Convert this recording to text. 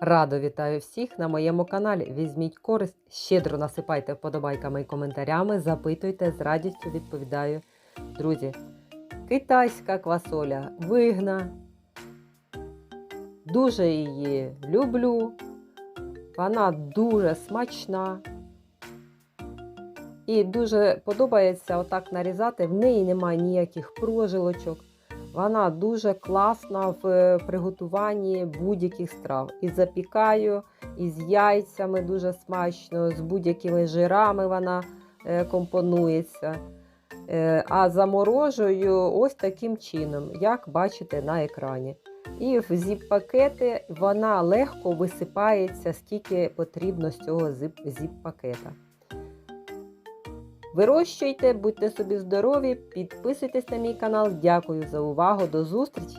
Радо вітаю всіх на моєму каналі. Візьміть користь, щедро насипайте вподобайками і коментарями, запитуйте, з радістю відповідаю. Друзі, китайська квасоля вигна. Дуже її люблю. Вона дуже смачна. І дуже подобається отак нарізати. В неї немає ніяких прожилочок. Вона дуже класна в е, приготуванні будь-яких страв. І запікаю, і з яйцями дуже смачно, з будь-якими жирами вона е, компонується. Е, А заморожую ось таким чином, як бачите на екрані. І в зіп-пакети вона легко висипається, скільки потрібно з цього зіп- зіп-пакета. Вирощуйте, будьте собі здорові, підписуйтесь на мій канал. Дякую за увагу. До зустрічі!